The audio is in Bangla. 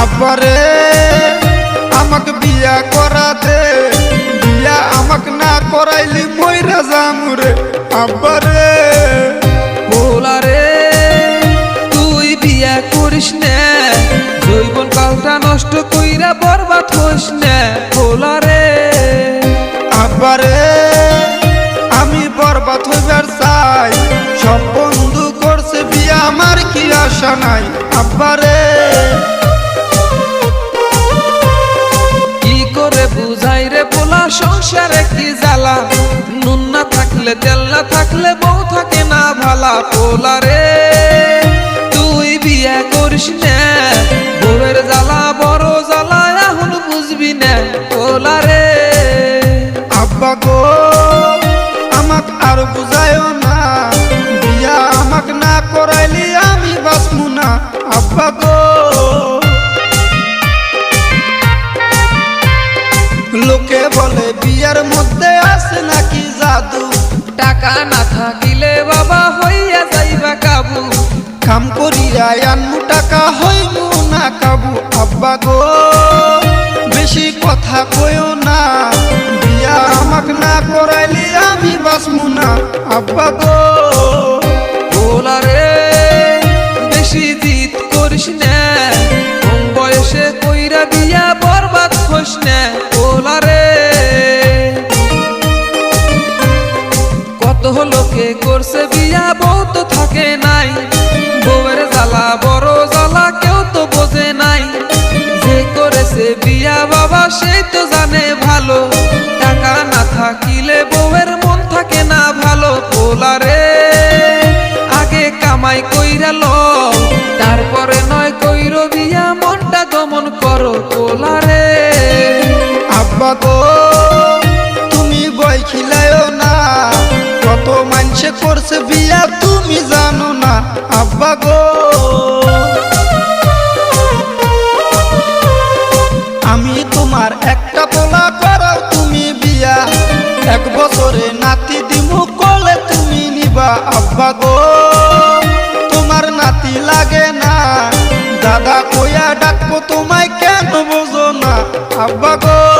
আব্বারে আমাকে বিয়া করা দে বিয়া আমাকে না করাইলি মইরা জামুরে। আব্বারে পোলারে তুই বিয়া করিস না জৈবন কালটা নষ্ট কইরা বরবাদ হইস না পোলারে আব্বারে আমি বরবাদ হইবার চাই সব বন্ধু করছে বিয়া আমার কি আশা নাই? আব্বারে থাকলে না থাকলে বউ থাকে না ভালা পোলারে তুই বিয়া করিস না, বউয়ের জ্বালা বড় জ্বালা, এখন বুঝবি না পোলারে আব্বা গো, আমাক আর বুঝায়ও না, বিয়া আমাক না করাইলি আমি বাসমু না। আব্বা গো। লোকে বলে, বিয়ার মধ্যে আছে নাকি জাদু? টাকা না থাকিলে বাবা হইয়া যাইবা কাবু। কাম করিয়া আনমু টাকা হইমু না কাবু। আব্বা গো বেশি কথা কইও না। বিয়া আমাক না করাইলি আমি বাসমু না। আব্বা গো পোলারে বেশি জিত করিস না। বয়সে কইরা দিয়া বরবাদ হইস না। বউ তো থাকে নাই। বউয়ের জ্বালা, বড় জ্বালা, কেউ তো বোঝে নাই। যে করেছে বিয়া বাবা সেই তো জানে ভালো। টাকা না থাকিলে বউয়ের মন থাকে না ভালো। পোলারে আগে কামাই কইরা ল তারপরে নয় কইর বিয়া, মনটা দমন করো। পোলারে আব্বা গো। মানুষে করছে বিয়া তুমি জানো না, আব্বা গো। আমি তোমার একটা পোলা করাও তুমি বিয়া। এক বছরে নাতি দিমু কলে তুমি নিবা, আব্বা গো। তোমার নাতি লাগে না, দাদা কইয়া ডাকবো, তোমায় কেন বোঝো না, আব্বা গো।